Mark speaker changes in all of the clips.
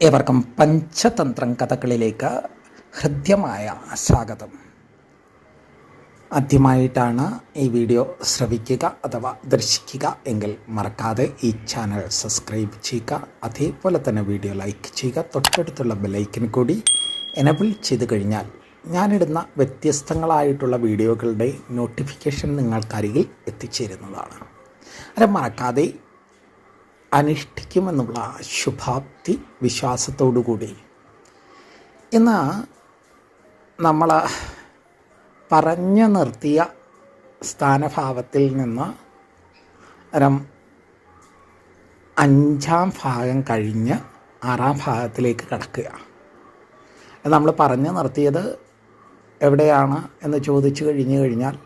Speaker 1: ഏവർക്കും പഞ്ചതന്ത്രം കഥകളിലേക്ക് ഹൃദ്യമായ സ്വാഗതം. ആദ്യമായിട്ടാണ് ഈ വീഡിയോ ശ്രവിക്കുക അഥവാ ദർശിക്കുക എങ്കിൽ മറക്കാതെ ഈ ചാനൽ സബ്സ്ക്രൈബ് ചെയ്യുക. അതേപോലെ തന്നെ വീഡിയോ ലൈക്ക് ചെയ്യുക. തൊട്ടടുത്തുള്ള ബെലൈക്കൻ കൂടി എനബിൾ ചെയ്ത് കഴിഞ്ഞാൽ ഞാനിടുന്ന വ്യത്യസ്തങ്ങളായിട്ടുള്ള വീഡിയോകളുടെ നോട്ടിഫിക്കേഷൻ നിങ്ങൾക്കരികിൽ എത്തിച്ചേരുന്നതാണ്. അത് മറക്കാതെ അനുഷ്ഠിക്കുമെന്നുള്ള ശുഭാപ്തി വിശ്വാസത്തോടുകൂടി. ഇന്ന് നമ്മൾ പറഞ്ഞു നിർത്തിയ സ്ഥാനഭാവത്തിൽ നിന്ന് രം അഞ്ചാം ഭാഗം കഴിഞ്ഞ് ആറാം ഭാഗത്തിലേക്ക് കടക്കുക. നമ്മൾ പറഞ്ഞു നിർത്തിയത് എവിടെയാണ് എന്ന് ചോദിച്ചു കഴിഞ്ഞു കഴിഞ്ഞാൽ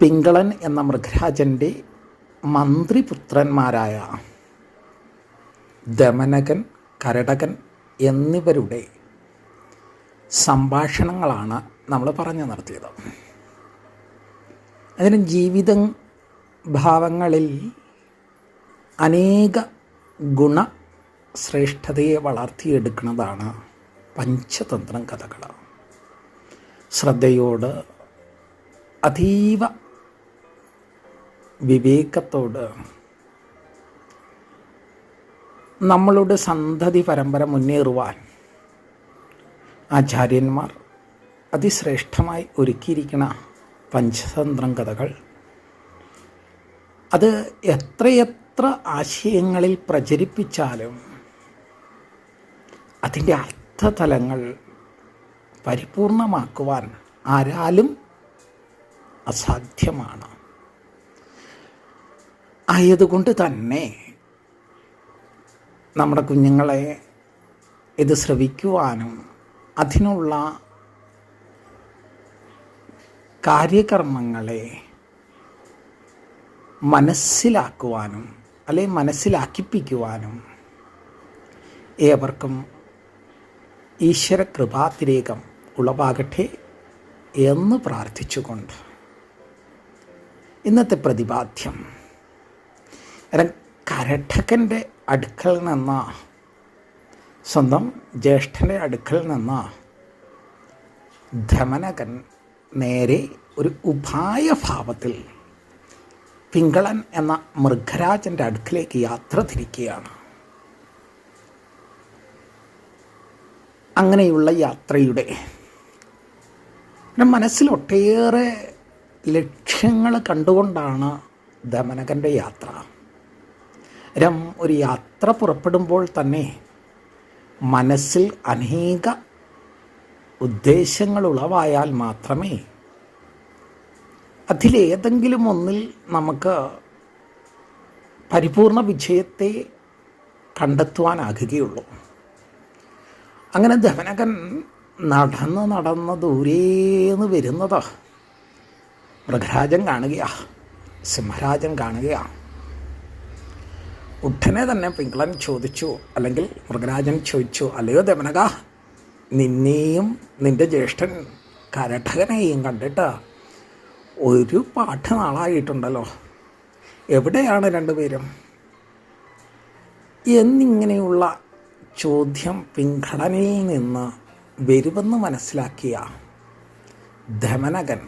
Speaker 1: പിങ്കളൻ എന്ന മൃഗരാജന്റെ മന്ത്രിപുത്രന്മാരായ ദമനകൻ കരടകൻ എന്നിവരുടെ സംഭാഷണങ്ങളാണ് നമ്മൾ പറഞ്ഞു നിർത്തിയത് അതിന് ജീവിത ഭാവങ്ങളിൽ അനേക ഗുണ ശ്രേഷ്ഠതയെ വളർത്തിയെടുക്കുന്നതാണ് പഞ്ചതന്ത്രം കഥകൾ. ശ്രദ്ധയോട് അതീവ വിവേകത്തോട് നമ്മളുടെ സന്തതി പരമ്പര മുന്നേറുവാൻ ആചാര്യന്മാർ അതിശ്രേഷ്ഠമായി ഒരുക്കിയിരിക്കുന്ന പഞ്ചതന്ത്രം കഥകൾ. അത് എത്രയെത്ര ആശയങ്ങളിൽ പ്രചരിപ്പിച്ചാലും അതിന്റെ അർത്ഥതലങ്ങൾ പരിപൂർണമാക്കുവാൻ ആരാലും അസാധ്യമാണ്. ആയതുകൊണ്ട് തന്നെ നമ്മുടെ കുഞ്ഞുങ്ങളെ ഇത് ശ്രവിക്കുവാനും അതിനുള്ള കാര്യകർമ്മങ്ങളെ മനസ്സിലാക്കുവാനും അല്ലെ മനസ്സിലാക്കിപ്പിക്കുവാനും ഏവർക്കും ഈശ്വര കൃപാതിരേകം ഉളവാകട്ടെ എന്ന് പ്രാർത്ഥിച്ചുകൊണ്ട്. ഇന്നത്തെ പ്രതിപാദ്യം കരഠകന്റെ അടുക്കൽ നിന്ന. സ്വന്തം ജ്യേഷ്ഠന്റെ അടുക്കൽ നിന്ന. ധമനകൻ നേരെ ഒരു ഉപായഭാവത്തിൽ പിങ്കളൻ എന്ന മൃഗരാജന്റെ അടുക്കിലേക്ക് യാത്ര തിരിക്കുകയാണ്. അങ്ങനെയുള്ള യാത്രയുടെ മനസ്സിൽ ഒട്ടേറെ ലക്ഷ്യങ്ങൾ കണ്ടുകൊണ്ടാണ് ദമനകന്റെ യാത്ര. രം ഒരു യാത്ര പുറപ്പെടുമ്പോൾ തന്നെ മനസ്സിൽ അനേക ഉദ്ദേശങ്ങൾ ഉളവായാൽ മാത്രമേ അതിലേതെങ്കിലും ഒന്നിൽ നമുക്ക് പരിപൂർണ വിജയത്തെ കണ്ടെത്തുവാനാകുകയുള്ളൂ. അങ്ങനെ ധവനകൻ നടന്ന് നടന്ന് ദൂരേന്ന് വരുന്നത് മൃഗരാജൻ കാണുകയാ സിംഹരാജൻ കാണുകയാ. ഉടനെ തന്നെ പിങ്കളൻ ചോദിച്ചു അല്ലെങ്കിൽ മൃഗരാജൻ ചോദിച്ചു അല്ലയോ ദമനക നിന്നെയും നിന്റെ ജ്യേഷ്ഠൻ കരഠകനെയും കണ്ടിട്ട് ഒരു പാട്ട് നാളായിട്ടുണ്ടല്ലോ എവിടെയാണ് രണ്ടുപേരും? എന്നിങ്ങനെയുള്ള ചോദ്യം പിങ്കളനിൽ നിന്ന് വരുമെന്ന് മനസ്സിലാക്കിയ ധമനകൻ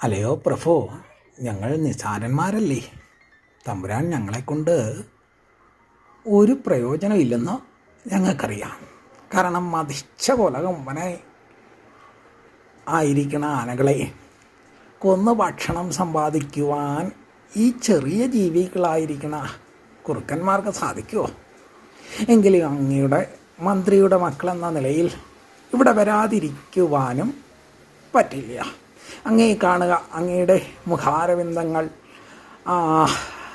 Speaker 1: അല്ലയോ പ്രഭു ഞങ്ങൾ നിസാരന്മാരല്ലേ? തമ്പുരാൻ ഞങ്ങളെക്കൊണ്ട് ഒരു പ്രയോജനമില്ലെന്ന് ഞങ്ങൾക്കറിയാം. കാരണം മതിച്ച പോലെ കൊമ്പനെ ആയിരിക്കണ ആനകളെ കൊന്ന് ഭക്ഷണം സമ്പാദിക്കുവാൻ ഈ ചെറിയ ജീവികളായിരിക്കണ കുറുക്കന്മാർക്ക് സാധിക്കുമോ എങ്കിലും അങ്ങയുടെ മന്ത്രിയുടെ മക്കളെന്ന നിലയിൽ ഇവിടെ വരാതിരിക്കുവാനും പറ്റില്ല. അങ്ങേ കാണുക അങ്ങയുടെ മുഖാരവിന്ദങ്ങൾ.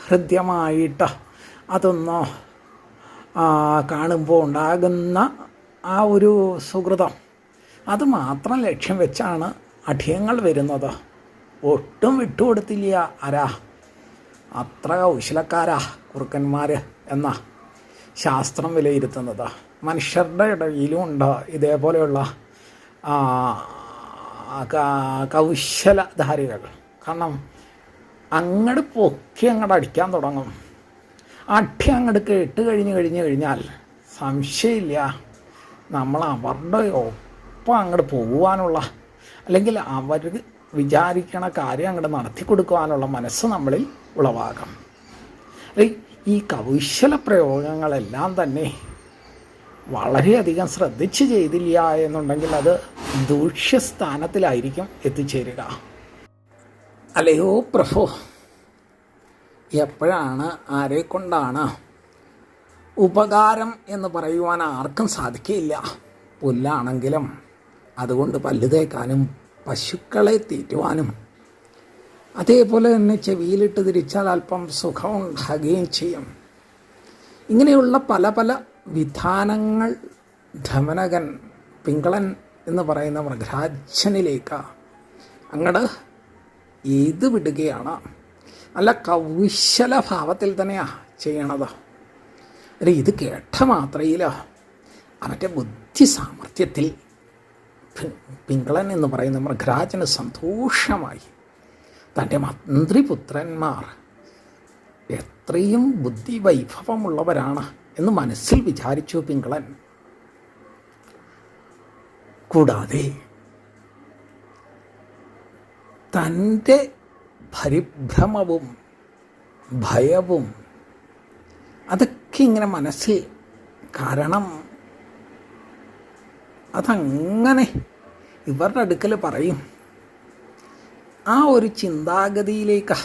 Speaker 1: ഹൃദ്യമായിട്ട് അതൊന്ന് കാണുമ്പോൾ ഉണ്ടാകുന്ന ആ ഒരു സുഹൃതം. അത് മാത്രം ലക്ഷ്യം വെച്ചാണ് അഠ്യങ്ങൾ വരുന്നത്. ഒട്ടും വിട്ടുകൊടുത്തില്ല. ആരാ? അത്ര കൗശലക്കാരാ കുറുക്കന്മാർ എന്ന ശാസ്ത്രം വിലയിരുത്തുന്നത്. മനുഷ്യരുടെ ഇടയിലും ഉണ്ട് ഇതേപോലെയുള്ള കൗശലധാരികൾ കാരണം അങ്ങട് പൊക്കി അങ്ങോട്ട് അടിക്കാൻ തുടങ്ങും. അടി അങ്ങോട്ട് കേട്ട് കഴിഞ്ഞ് കഴിഞ്ഞ് കഴിഞ്ഞാൽ സംശയമില്ല. നമ്മൾ അവരുടെ ഒപ്പം അങ്ങോട്ട് പോകുവാനുള്ള അല്ലെങ്കിൽ അവർ വിചാരിക്കണ കാര്യം അങ്ങോട്ട് നടത്തി കൊടുക്കുവാനുള്ള മനസ്സ് നമ്മളിൽ ഉളവാകാം ഈ കൗശല പ്രയോഗങ്ങളെല്ലാം തന്നെ വളരെയധികം ശ്രദ്ധിച്ച് ചെയ്തില്ല എന്നുണ്ടെങ്കിൽ അത് ദൂഷ്യസ്ഥാനത്തിലായിരിക്കും എത്തിച്ചേരുക. അല്ലയോ പ്രഭു എപ്പോഴാണ് ആരെ കൊണ്ടാണ് ഉപകാരം എന്ന് പറയുവാൻ ആർക്കും സാധിക്കില്ല പുല്ലാണെങ്കിലും അതുകൊണ്ട് പല്ല് തേക്കാനും പശുക്കളെ തീറ്റുവാനും. അതേപോലെ തന്നെ ചെവിയിലിട്ട് തിരിച്ചാൽ അല്പം സുഖമുണ്ടാകുകയും ചെയ്യും. ഇങ്ങനെയുള്ള പല പല വിധാനങ്ങൾ ധമനകൻ പിങ്കളൻ എന്ന് പറയുന്ന മൃഗരാജനിലേക്ക് അങ്ങട് എയ്ത് വിടുകയാണ്. നല്ല കൗശല ഭാവത്തിൽ തന്നെയാ ചെയ്യണത്. അല്ല ഇത് കേട്ട മാത്രയിൽ അവന്റെ ബുദ്ധി സാമർഥ്യത്തിൽ പിങ്കളൻ എന്ന് പറയുന്ന മൃഗരാജന് സന്തോഷമായി. തന്റെ മന്ത്രിപുത്രന്മാർ എത്രയും ബുദ്ധി വൈഭവമുള്ളവരാണ് എന്ന് മനസ്സിൽ വിചാരിച്ചു പിങ്കളൻ. കൂടാതെ തന്റെ പരിഭ്രമവും ഭയവും അതൊക്കെ ഇങ്ങനെ മനസ്സിൽ കാരണം അതങ്ങനെ ഇവരുടെ അടുക്കൽ പറയും ആ ഒരു ചിന്താഗതിയിലേക്ക്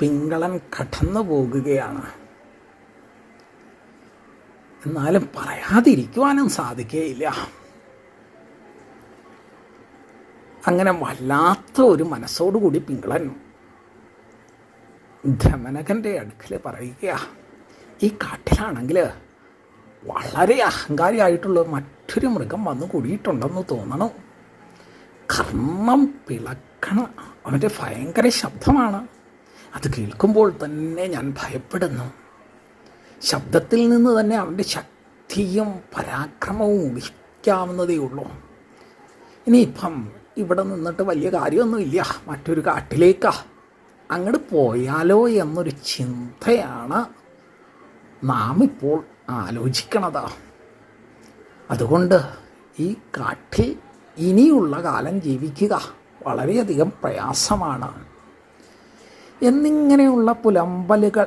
Speaker 1: പിങ്കളൻ കടന്നു പോകുകയാണ് എന്നാലും പറയാതിരിക്കുവാനും സാധിക്കുകയില്ല അങ്ങനെ വല്ലാത്ത ഒരു മനസ്സോടുകൂടി പിങ്കളൻ ധമനകന്റെ അടുക്കൽ പറയുക ഈ കാട്ടിലാണെങ്കിൽ വളരെ അഹങ്കാരിയായിട്ടുള്ള മറ്റൊരു മൃഗം വന്നു കൂടിയിട്ടുണ്ടെന്ന് തോന്നണം. കർമ്മം പിളക്കണ അവന്റെ ഭയങ്കര ശബ്ദമാണ്. അത് കേൾക്കുമ്പോൾ തന്നെ ഞാൻ ഭയപ്പെടുന്നു. ശബ്ദത്തിൽ നിന്ന് തന്നെ അവന്റെ ശക്തിയും പരാക്രമവും ഊഹിക്കാവുന്നതേ ഉള്ളൂ. ഇനിയിപ്പം ഇവിടെ നിന്നിട്ട് വലിയ കാര്യമൊന്നുമില്ല. മറ്റൊരു കാട്ടിലേക്കാ. അങ്ങോട്ട് പോയാലോ എന്നൊരു ചിന്തയാണ് നാം ഇപ്പോൾ ആലോചിക്കണത്. അതുകൊണ്ട് ഈ കാട്ടിൽ ഇനിയുള്ള കാലം ജീവിക്കുക വളരെയധികം പ്രയാസമാണ്. എന്നിങ്ങനെയുള്ള പുലമ്പലുകൾ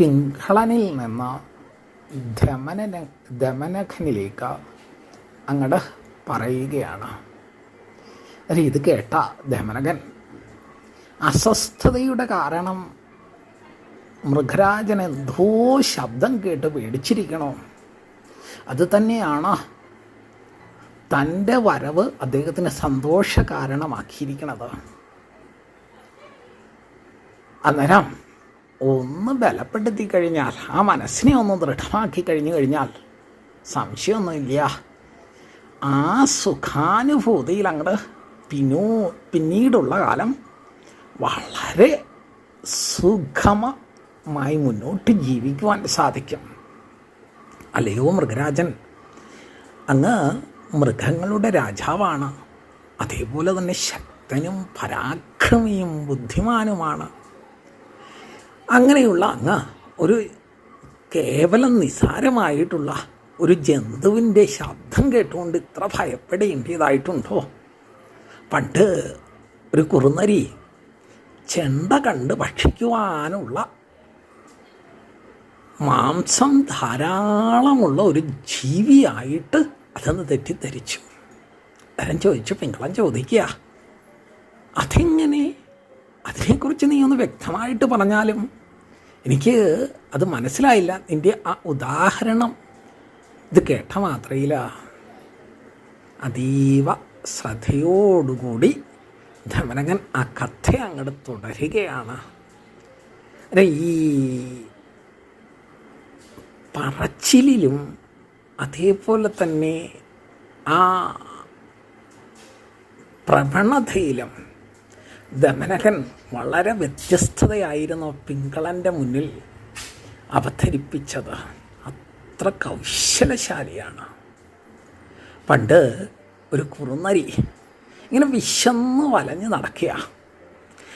Speaker 1: പിങ്കളനിൽ നിന്ന് ധമനന ദമനഖനിലേക്ക് അങ്ങോട്ട് പറയുകയാണ്. അല്ല ഇത് കേട്ട ധമനകൻ അസ്വസ്ഥതയുടെ കാരണം മൃഗരാജൻ എന്തോ ശബ്ദം കേട്ട് പേടിച്ചിരിക്കണോ? അത് തന്നെയാണ് തന്റെ വരവ് അദ്ദേഹത്തിന് സന്തോഷ കാരണമാക്കിയിരിക്കണത് അന്നേരം ഒന്ന് ബലപ്പെടുത്തി കഴിഞ്ഞാൽ ആ മനസ്സിനെ ഒന്ന് ദൃഢമാക്കി കഴിഞ്ഞു കഴിഞ്ഞാൽ സംശയമൊന്നുമില്ല. ആ സുഖാനുഭൂതിയിൽ അങ്ങോട്ട് പിന്നൂ പിന്നീടുള്ള കാലം വളരെ സുഖമമായി മുന്നോട്ട് ജീവിക്കുവാൻ സാധിക്കും. അല്ലയോ മൃഗരാജൻ? അങ്ങ് മൃഗങ്ങളുടെ രാജാവാണ്. അതേപോലെ തന്നെ ശക്തനും പരാക്രമിയും ബുദ്ധിമാനുമാണ്. അങ്ങനെയുള്ള അങ്ങ് ഒരു കേവലം നിസാരമായിട്ടുള്ള ഒരു ജന്തുവിന്റെ ശബ്ദം കേട്ടുകൊണ്ട് ഇത്ര ഭയപ്പെടേണ്ടതായിട്ടുണ്ടോ പണ്ട് ഒരു കുറുനരി ചെണ്ട കണ്ട് ഭക്ഷിക്കുവാനുള്ള മാംസം ധാരാളമുള്ള ഒരു ജീവിയായിട്ട് അതെന്ന് തെറ്റിദ്ധരിച്ചു. ഞാൻ ചോദിച്ചു പിങ്കളം ചോദിക്കുക. അതെങ്ങനെ അതിനെക്കുറിച്ച് നീ ഒന്ന് വ്യക്തമായിട്ട് പറഞ്ഞാലും എനിക്ക് അത് മനസ്സിലായില്ല. നിന്റെ ആ ഉദാഹരണം ഇത് കേട്ട മാത്രയില്ല. അതീവ ശ്രദ്ധയോടുകൂടി ധമനകൻ ആ കഥ അങ്ങോട്ട് തുടരുകയാണ്. അല്ല ഈ പറച്ചിലും അതേപോലെ തന്നെ ആ പ്രവണതയിലും ദമനകൻ വളരെ വ്യത്യസ്തതയായിരുന്നു പിങ്കളന്റെ മുന്നിൽ അവതരിപ്പിച്ചത്. അത്ര കൗശലശാലിയാണ്. പണ്ട് ഒരു കുറുന്നരി ഇങ്ങനെ വിശന്ന് വലഞ്ഞ് നടക്കുക.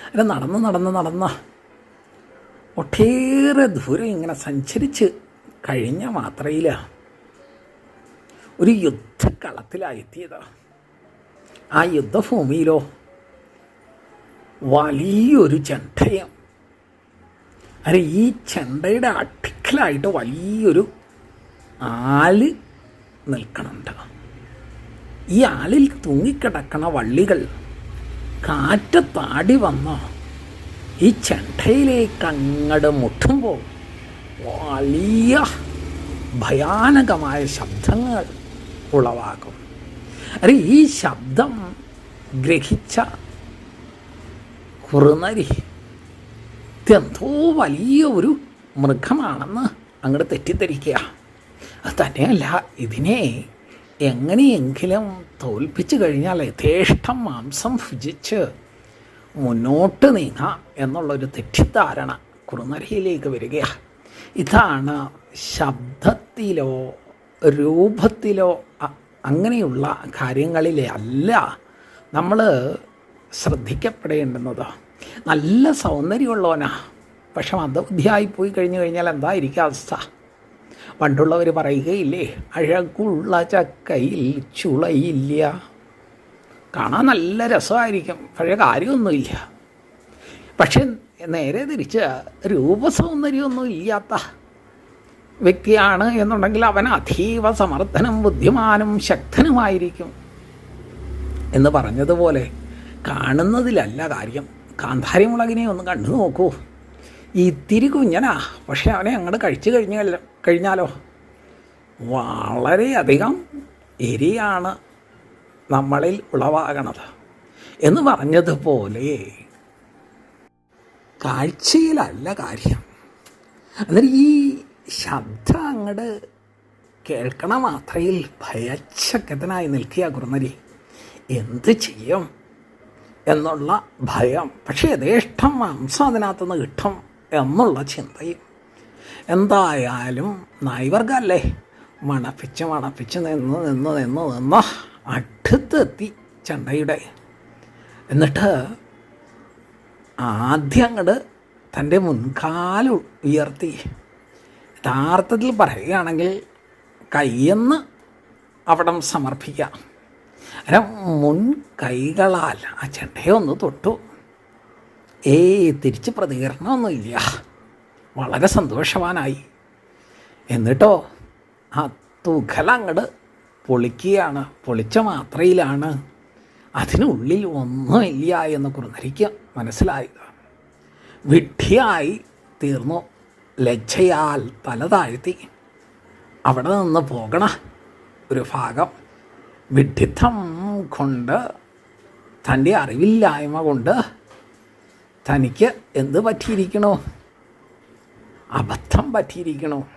Speaker 1: അല്ല നടന്ന് നടന്ന് നടന്ന് ഒട്ടേറെ ദൂരം ഇങ്ങനെ സഞ്ചരിച്ച് കഴിഞ്ഞ മാത്രയിൽ ഒരു യുദ്ധക്കളത്തിലായെത്തിയത്. ആ യുദ്ധഭൂമിയിലോ വലിയൊരു ചെണ്ടയാണ് അരെ ഈ ചെണ്ടയുടെ അട്ടിക്കലായിട്ട് വലിയൊരു ആൽ നിൽക്കണുണ്ട്. ഈ ആലിൽ തൂങ്ങിക്കിടക്കണ വള്ളികൾ കാറ്റത്താടി വന്നോ ഈ ചെണ്ടയിലേക്ക് അങ്ങട് മുട്ടുമ്പോൾ വലിയ ഭയാനകമായ ശബ്ദങ്ങൾ ഉളവാകും. അരെ ഈ ശബ്ദം ഗ്രഹിച്ച കുറുനരി ഇതെന്തോ വലിയ ഒരു മൃഗമാണെന്ന് അങ്ങോട്ട് തെറ്റിദ്ധരിക്കുക. അത് തന്നെയല്ല ഇതിനെ എങ്ങനെയെങ്കിലും തോൽപ്പിച്ചു കഴിഞ്ഞാൽ യഥേഷ്ടം മാംസം ഭുജിച്ച് മുന്നോട്ട് നീങ്ങാം എന്നുള്ളൊരു തെറ്റിദ്ധാരണ കുറുനരയിലേക്ക് വരികയാണ് ഇതാണ് ശബ്ദത്തിലോ രൂപത്തിലോ അങ്ങനെയുള്ള കാര്യങ്ങളിലെ അല്ല നമ്മൾ ശ്രദ്ധിക്കപ്പെടേണ്ടുന്നത്. നല്ല സൗന്ദര്യമുള്ളവനാ. പക്ഷെ മന്ദബുദ്ധിയായി പോയി കഴിഞ്ഞു കഴിഞ്ഞാൽ എന്തായിരിക്കും അവസ്ഥ? പണ്ടുള്ളവർ പറയുകയില്ലേ അഴകുള്ള ചക്കയിൽ ചുളയില്ല. കാണാൻ നല്ല രസമായിരിക്കും പക്ഷേ കാര്യമൊന്നുമില്ല. പക്ഷെ നേരെ തിരിച്ച് രൂപസൗന്ദര്യമൊന്നും ഇല്ലാത്ത വ്യക്തിയാണ് എന്നുണ്ടെങ്കിൽ അവൻ അതീവ സമർത്ഥനും ബുദ്ധിമാനും ശക്തനുമായിരിക്കും. എന്ന് പറഞ്ഞതുപോലെ കാണുന്നതിലല്ല കാര്യം. കാന്താരി മുളകിനെ ഒന്ന് കണ്ടു നോക്കൂ. ഇത്തിരി കുഞ്ഞനാ പക്ഷെ അവനെ അങ്ങോട്ട് കഴിച്ചു കഴിഞ്ഞ കഴിഞ്ഞാലോ? വളരെയധികം എരിയാണ് നമ്മളിൽ ഉളവാകണത്. എന്ന് പറഞ്ഞതുപോലെ കാഴ്ചയിലല്ല കാര്യം. അന്നേരം ഈ ശബ്ദം അങ്ങോട്ട് കേൾക്കണ മാത്രയിൽ ഭയച്ചക്കത്തനായി നിൽക്കുക കുറുനരി. എന്ത് ചെയ്യും? എന്നുള്ള ഭയം. പക്ഷേ യഥേഷ്ടം മാംസം അതിനകത്തുനിന്ന് കിട്ടും എന്നുള്ള ചിന്തയും. എന്തായാലും നൈവർഗല്ലേ മണപ്പിച്ച് മണപ്പിച്ച് നിന്ന് നിന്ന് നിന്ന് നിന്ന് അടുത്തെത്തി ചെണ്ടയുടെ. എന്നിട്ട് ആദ്യം അങ്ങോട്ട് തന്റെ മുൻകാല ഉയർത്തി. യഥാർത്ഥത്തിൽ പറയുകയാണെങ്കിൽ കയ്യെന്ന് അവിടം സമർപ്പിക്കാം. അല്ല മുൻ കൈകളാൽ ആ ചെണ്ടയെ ഒന്ന് തൊട്ടു. ഏയ് തിരിച്ച് പ്രതികരണമൊന്നുമില്ല. വളരെ സന്തോഷവാനായി. എന്നിട്ടോ ആ തുകലങ്ങട് പൊളിക്കുകയാണ്. പൊളിച്ച മാത്രയിലാണ്. അതിനുള്ളിൽ ഒന്നുമില്ല എന്ന് കുറുനരിക്ക് മനസ്സിലായത്. വിഡ്ഢിയായി തീർന്നു. ലജ്ജയാൽ തല താഴ്ത്തി അവിടെ നിന്ന് പോകണ ഒരു ഭാഗം. വിഡ്ഢിത്തം കൊണ്ട് തന്റെ അറിവില്ലായ്മ കൊണ്ട് തനിക്ക് എന്ത് പറ്റിയിരിക്കണോ? അബദ്ധം പറ്റിയിരിക്കണോ.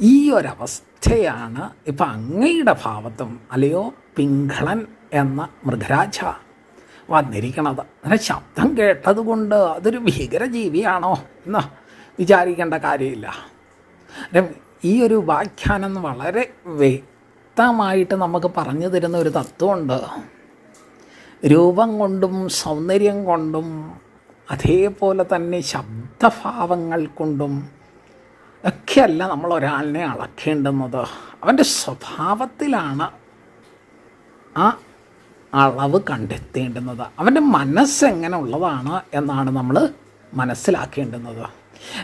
Speaker 1: ഈ ഒരവസ്ഥയാണ് ഇപ്പം അങ്ങയുടെ ഭാവത്തും അല്ലയോ പിങ്കളൻ എന്ന മൃഗരാജ വന്നിരിക്കണത്. അങ്ങനെ ശബ്ദം കേട്ടതുകൊണ്ട് അതൊരു ഭീകരജീവിയാണോ എന്ന് വിചാരിക്കേണ്ട കാര്യമില്ല. ഈ ഒരു വ്യാഖ്യാനം വളരെ വ്യക്തമായിട്ട് നമുക്ക് പറഞ്ഞു തരുന്ന ഒരു തത്വമുണ്ട്. രൂപം കൊണ്ടും സൗന്ദര്യം കൊണ്ടും അതേപോലെ തന്നെ ശബ്ദഭാവങ്ങൾ കൊണ്ടും ഒക്കെയല്ല നമ്മൾ ഒരാളിനെ അളക്കേണ്ടുന്നത്. അവന്റെ സ്വഭാവത്തിലാണ് ആ അളവ് കണ്ടെത്തേണ്ടുന്നത്. അവന്റെ മനസ്സെങ്ങനെ ഉള്ളതാണ് എന്നാണ് നമ്മൾ മനസ്സിലാക്കേണ്ടുന്നത്.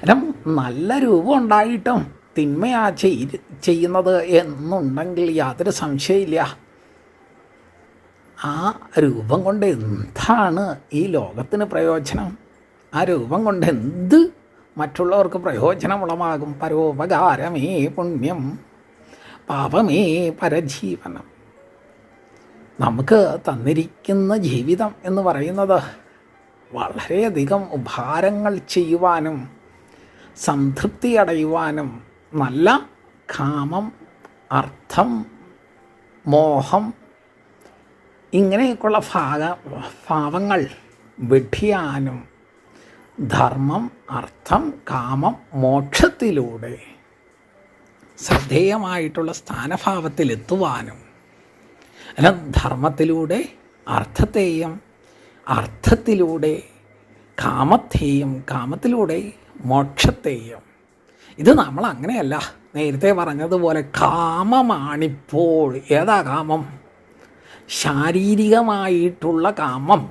Speaker 1: കാരണം നല്ല രൂപം ഉണ്ടായിട്ടും തിന്മയാ ചെയ് ചെയ്യുന്നത് എന്നുണ്ടെങ്കിൽ യാതൊരു സംശയമില്ല. ആ രൂപം കൊണ്ട് എന്താണ് ഈ ലോകത്തിന് പ്രയോജനം? ആ രൂപം കൊണ്ട് എന്ത് മറ്റുള്ളവർക്ക് പ്രയോജനമുളമാകും? പരോപകാരമേ പുണ്യം പാപമേ പരജീവനം. നമുക്ക് തന്നിരിക്കുന്ന ജീവിതം എന്ന് പറയുന്നത് വളരെയധികം ഉപഹാരങ്ങൾ ചെയ്യുവാനും സംതൃപ്തി അടയുവാനും നല്ല കാമം അർത്ഥം മോഹം ഇങ്ങനെയൊക്കെയുള്ള ഭാഗ ഭാവങ്ങൾ വെഠിയാനും ധർമ്മം അർത്ഥം കാമം മോക്ഷത്തിലൂടെ ശ്രദ്ധേയമായിട്ടുള്ള സ്ഥാനഭാവത്തിലെത്തുവാനും അല്ല ധർമ്മത്തിലൂടെ അർത്ഥത്തെയും അർത്ഥത്തിലൂടെ കാമത്തെയും കാമത്തിലൂടെ മോക്ഷത്തെയും ഇത് നമ്മൾ അങ്ങനെയല്ല നേരത്തെ പറഞ്ഞതുപോലെ കാമമാണിപ്പോൾ. ഏതാ കാമം? ശാരീരികമായിട്ടുള്ള കാമം.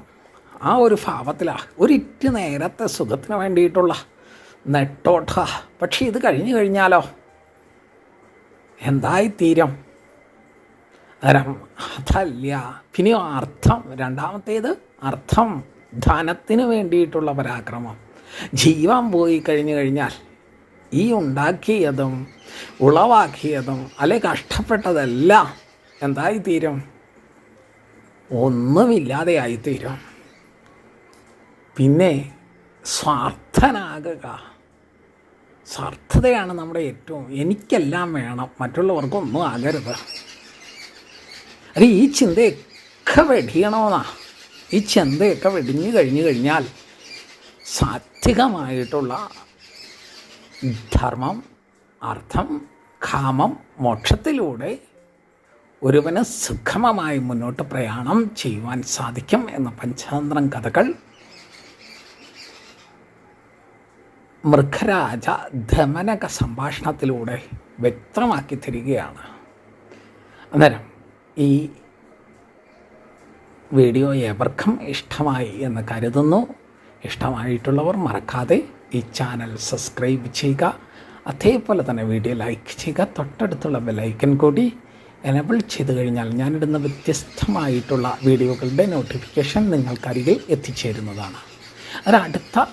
Speaker 1: ആ ഒരു ഭാവത്തിലാണ് ഒരിറ്റ് നേരത്തെ സുഖത്തിന് വേണ്ടിയിട്ടുള്ള നെട്ടോട്ട. പക്ഷേ ഇത് കഴിഞ്ഞു കഴിഞ്ഞാലോ? എന്തായിത്തീരും അതല്ല. പിന്നെ അർത്ഥം. രണ്ടാമത്തേത് അർത്ഥം. ധനത്തിന് വേണ്ടിയിട്ടുള്ള പരാക്രമം. ജീവൻ പോയി കഴിഞ്ഞു കഴിഞ്ഞാൽ ഈ ഉണ്ടാക്കിയതും ഉളവാക്കിയതും അല്ലെ കഷ്ടപ്പെട്ടതെല്ലാം എന്തായിത്തീരും? ഒന്നുമില്ലാതെ ആയിത്തീരും പിന്നെ സ്വാർത്ഥനാകുക. സ്വാർത്ഥതയാണ് നമ്മുടെ ഏറ്റവും എനിക്കെല്ലാം വേണം. മറ്റുള്ളവർക്കൊന്നും ആകരുത്. അല്ല ഈ ചിന്തയൊക്കെ വെടിയണമെന്നാ ഈ ചിന്തയൊക്കെ വെടിഞ്ഞു കഴിഞ്ഞു കഴിഞ്ഞാൽ സാത്വികമായിട്ടുള്ള ധർമ്മം അർത്ഥം കാമം മോക്ഷത്തിലൂടെ ഒരുവന് സുഖമമായി മുന്നോട്ട് പ്രയാണം ചെയ്യുവാൻ സാധിക്കും എന്ന പഞ്ചതന്ത്രം കഥകൾ. മൃഗരാജ ധമനക സംഭാഷണത്തിലൂടെ വ്യക്തമാക്കി തരികയാണ്. അന്നേരം ഈ വീഡിയോ എവർക്കും ഇഷ്ടമായി എന്ന് കരുതുന്നു. ഇഷ്ടമായിട്ടുള്ളവർ മറക്കാതെ ഈ ചാനൽ സബ്സ്ക്രൈബ് ചെയ്യുക. അതേപോലെ തന്നെ വീഡിയോ ലൈക്ക് ചെയ്യുക. തൊട്ടടുത്തുള്ള ബെലൈക്കൻ കൂടി എനബിൾ ചെയ്ത് കഴിഞ്ഞാൽ ഞാനിടുന്ന വ്യത്യസ്തമായിട്ടുള്ള വീഡിയോകളുടെ നോട്ടിഫിക്കേഷൻ നിങ്ങൾക്കരികിൽ എത്തിച്ചേരുന്നതാണ്. ഒരടുത്ത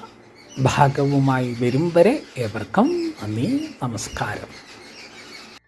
Speaker 1: ഭാഗവുമായി വരും വരെ ഏവർക്കും നന്ദി നമസ്കാരം.